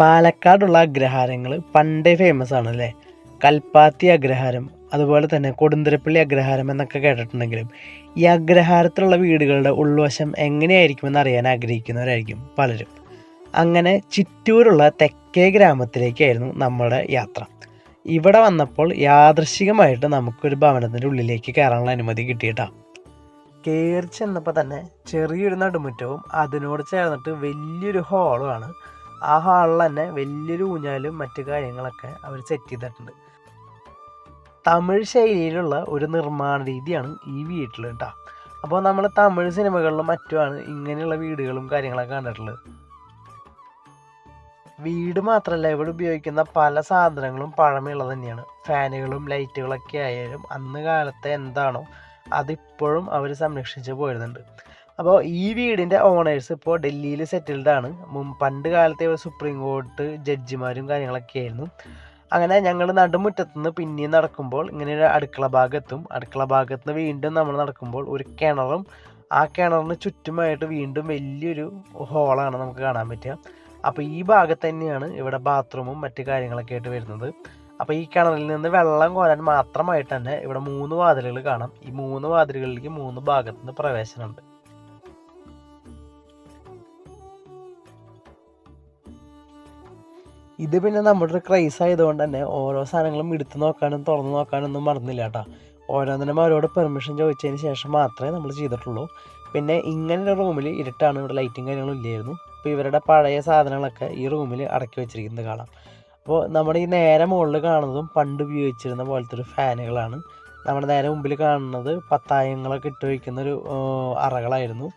പാലക്കാടുള്ള അഗ്രഹാരങ്ങൾ പണ്ടേ ഫേമസ് ആണ് അല്ലേ കൽപ്പാത്തി അഗ്രഹാരം അതുപോലെ തന്നെ കൊടുന്തിരപ്പള്ളി അഗ്രഹാരം എന്നൊക്കെ കേട്ടിട്ടുണ്ടെങ്കിലും ഈ അഗ്രഹാരത്തിലുള്ള വീടുകളുടെ ഉൾവശം എങ്ങനെയായിരിക്കുമെന്ന് അറിയാൻ ആഗ്രഹിക്കുന്നവരായിരിക്കും പലരും. അങ്ങനെ ചിറ്റൂരുള്ള തെക്കേ ഗ്രാമത്തിലേക്കായിരുന്നു നമ്മുടെ യാത്ര. ഇവിടെ വന്നപ്പോൾ യാദൃശികമായിട്ട് നമുക്കൊരു ഭവനത്തിന്റെ ഉള്ളിലേക്ക് കയറാനുള്ള അനുമതി കിട്ടിയിട്ടാണ് കയറി ചെന്നപ്പോൾ തന്നെ ചെറിയൊരു നടുമുറ്റവും അതിനോട് ചേർന്നിട്ട് വലിയൊരു ഹാളുമാണ് ആ ഹാളിൽ തന്നെ വലിയൊരു ഊഞ്ഞാലും മറ്റു കാര്യങ്ങളൊക്കെ അവർ സെറ്റ് ചെയ്തിട്ടുണ്ട്. തമിഴ് ശൈലിയിലുള്ള ഒരു നിർമ്മാണ രീതിയാണ് ഈ വീട്ടിൽ കേട്ടോ അപ്പോൾ നമ്മൾ തമിഴ് സിനിമകളിലും മറ്റുമാണ് ഇങ്ങനെയുള്ള വീടുകളും കാര്യങ്ങളൊക്കെ കണ്ടിട്ടുള്ളത്. വീട് മാത്രമല്ല ഇവിടെ ഉപയോഗിക്കുന്ന പല സാധനങ്ങളും പഴമയുള്ളത് തന്നെയാണ്. ഫാനുകളും ലൈറ്റുകളൊക്കെ ആയാലും അന്ന് കാലത്തെ എന്താണോ അതിപ്പോഴും അവർ സംരക്ഷിച്ച് പോരുന്നുണ്ട്. അപ്പോൾ ഈ വീടിന്റെ ഓണേഴ്സ് ഇപ്പോൾ ഡൽഹിയിൽ സെറ്റിൽഡ് ആണ്. പണ്ട് കാലത്തെ സുപ്രീം കോർട്ട് ജഡ്ജിമാരും കാര്യങ്ങളൊക്കെ ആയിരുന്നു. അങ്ങനെ ഞങ്ങൾ നടുമുറ്റത്ത് നിന്ന് പിന്നെയും നടക്കുമ്പോൾ ഇങ്ങനെ ഒരു അടുക്കള ഭാഗത്തും അടുക്കള ഭാഗത്ത് നിന്ന് വീണ്ടും നമ്മൾ നടക്കുമ്പോൾ ഒരു കിണറും ആ കിണറിന് ചുറ്റുമായിട്ട് വീണ്ടും വലിയൊരു ഹോളാണ് നമുക്ക് കാണാൻ പറ്റുക. അപ്പോൾ ഈ ഭാഗത്ത് തന്നെയാണ് ഇവിടെ ബാത്റൂമും മറ്റു കാര്യങ്ങളൊക്കെ ആയിട്ട് വരുന്നത്. അപ്പോൾ ഈ കിണറിൽ നിന്ന് വെള്ളം കോരാൻ മാത്രമായിട്ട് തന്നെ ഇവിടെ മൂന്ന് വാതിലുകൾ കാണാം. ഈ മൂന്ന് വാതിലുകളിലേക്ക് മൂന്ന് ഭാഗത്തുനിന്ന് പ്രവേശനമുണ്ട്. ഇത് പിന്നെ നമ്മുടെ ഒരു ക്രൈസ് ആയതുകൊണ്ട് തന്നെ ഓരോ സാധനങ്ങളും എടുത്തു നോക്കാനും തുറന്നു നോക്കാനൊന്നും മറന്നില്ല കേട്ടോ. ഓരോന്നിനും അവരോട് പെർമിഷൻ ചോദിച്ചതിന് ശേഷം മാത്രമേ നമ്മൾ ചെയ്തിട്ടുള്ളൂ. പിന്നെ ഇങ്ങനെ റൂമിൽ ഇരുട്ടാണ് ഇവിടെ ലൈറ്റും കാര്യങ്ങളും ഇല്ലായിരുന്നു. അപ്പോൾ ഇവരുടെ പഴയ സാധനങ്ങളൊക്കെ ഈ റൂമിൽ അടക്കി വെച്ചിരിക്കുന്നത് കാണാം. അപ്പോൾ നമ്മുടെ ഈ നേരെ മുകളിൽ കാണുന്നതും പണ്ട് ഉപയോഗിച്ചിരുന്ന പോലത്തെ ഒരു ഫാനുകളാണ്. നമ്മുടെ നേരെ മുമ്പിൽ കാണുന്നത് പത്തായങ്ങളൊക്കെ ഇട്ട് വയ്ക്കുന്ന ഒരു അറകളായിരുന്നു.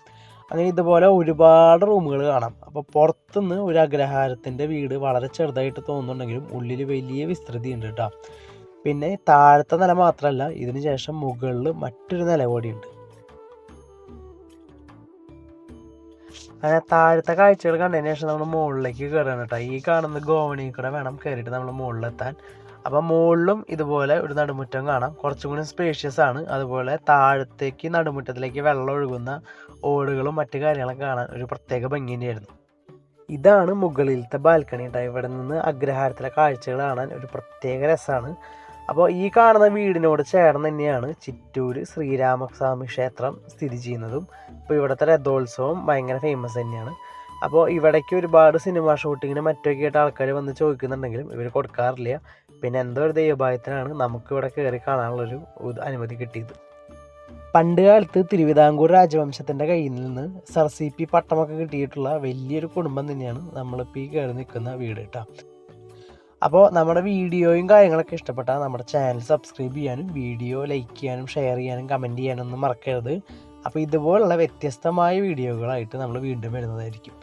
അങ്ങനെ ഇതുപോലെ ഒരുപാട് റൂമുകൾ കാണാം. അപ്പോൾ പുറത്തുനിന്ന് ഒരു അഗ്രഹാരത്തിന്റെ വീട് വളരെ ചെറുതായിട്ട് തോന്നുന്നുണ്ടെങ്കിലും ഉള്ളിൽ വലിയ വിസ്തൃതി ഉണ്ട് കേട്ടോ. പിന്നെ താഴത്തെ നില മാത്രമല്ല ഇതിന് ശേഷം മുകളിൽ മറ്റൊരു നില കൂടിയുണ്ട്. അങ്ങനെ താഴത്തെ കാഴ്ചകൾ കണ്ടതിന് ശേഷം നമ്മൾ മുകളിലേക്ക് കയറണം കേട്ടോ. ഈ കാണുന്ന ഗോവണി കൂടെ വേണം കയറിയിട്ട് നമ്മൾ മുകളിലെത്താൻ. അപ്പം മുകളിലും ഇതുപോലെ ഒരു നടുമുറ്റം കാണാം. കുറച്ചും കൂടി സ്പേഷ്യസ് ആണ്. അതുപോലെ താഴത്തേക്ക് നടുമുറ്റത്തിലേക്ക് വെള്ളം ഒഴുകുന്ന ഓടുകളും മറ്റു കാര്യങ്ങളും കാണാൻ ഒരു പ്രത്യേക ഭംഗി തന്നെയായിരുന്നു. ഇതാണ് മുകളിലത്തെ ബാൽക്കണി കേട്ടോ ഇവിടെ നിന്ന് അഗ്രഹാരത്തിലെ കാഴ്ചകൾ കാണാൻ ഒരു പ്രത്യേക രസമാണ്. അപ്പോൾ ഈ കാണുന്ന വീടിനോട് ചേർന്ന് തന്നെയാണ് ചിറ്റൂർ ശ്രീരാമസ്വാമി ക്ഷേത്രം സ്ഥിതി ചെയ്യുന്നതും. അപ്പോൾ ഇവിടുത്തെ രഥോത്സവം ഭയങ്കര ഫേമസ് തന്നെയാണ്. അപ്പോൾ ഇവിടേക്ക് ഒരുപാട് സിനിമ ഷൂട്ടിങ്ങിന് മറ്റൊക്കെ ആയിട്ട് ആൾക്കാർ വന്ന് ചോദിക്കുന്നുണ്ടെങ്കിലും ഇവർ കൊടുക്കാറില്ല. പിന്നെ എന്തോ ഒരു ദൈവഭാഗ്യത്തിനാണ് നമുക്ക് ഇവിടെ കയറി കാണാനുള്ളൊരു അനുമതി കിട്ടിയത്. പണ്ട് കാലത്ത് തിരുവിതാംകൂർ രാജവംശത്തിന്റെ കയ്യിൽ നിന്ന് സർ സി പി പട്ടമൊക്കെ കിട്ടിയിട്ടുള്ള വലിയൊരു കുടുംബം തന്നെയാണ് നമ്മളിപ്പോൾ ഈ കയറി നിൽക്കുന്ന വീട് കേട്ടോ. അപ്പോൾ നമ്മുടെ വീഡിയോയും കാര്യങ്ങളൊക്കെ ഇഷ്ടപ്പെട്ടാൽ നമ്മുടെ ചാനൽ സബ്സ്ക്രൈബ് ചെയ്യാനും വീഡിയോ ലൈക്ക് ചെയ്യാനും ഷെയർ ചെയ്യാനും കമന്റ് ചെയ്യാനും ഒന്നും മറക്കരുത്. അപ്പോൾ ഇതുപോലുള്ള വ്യത്യസ്തമായ വീഡിയോകളായിട്ട് നമ്മൾ വീണ്ടും വരുന്നതായിരിക്കും.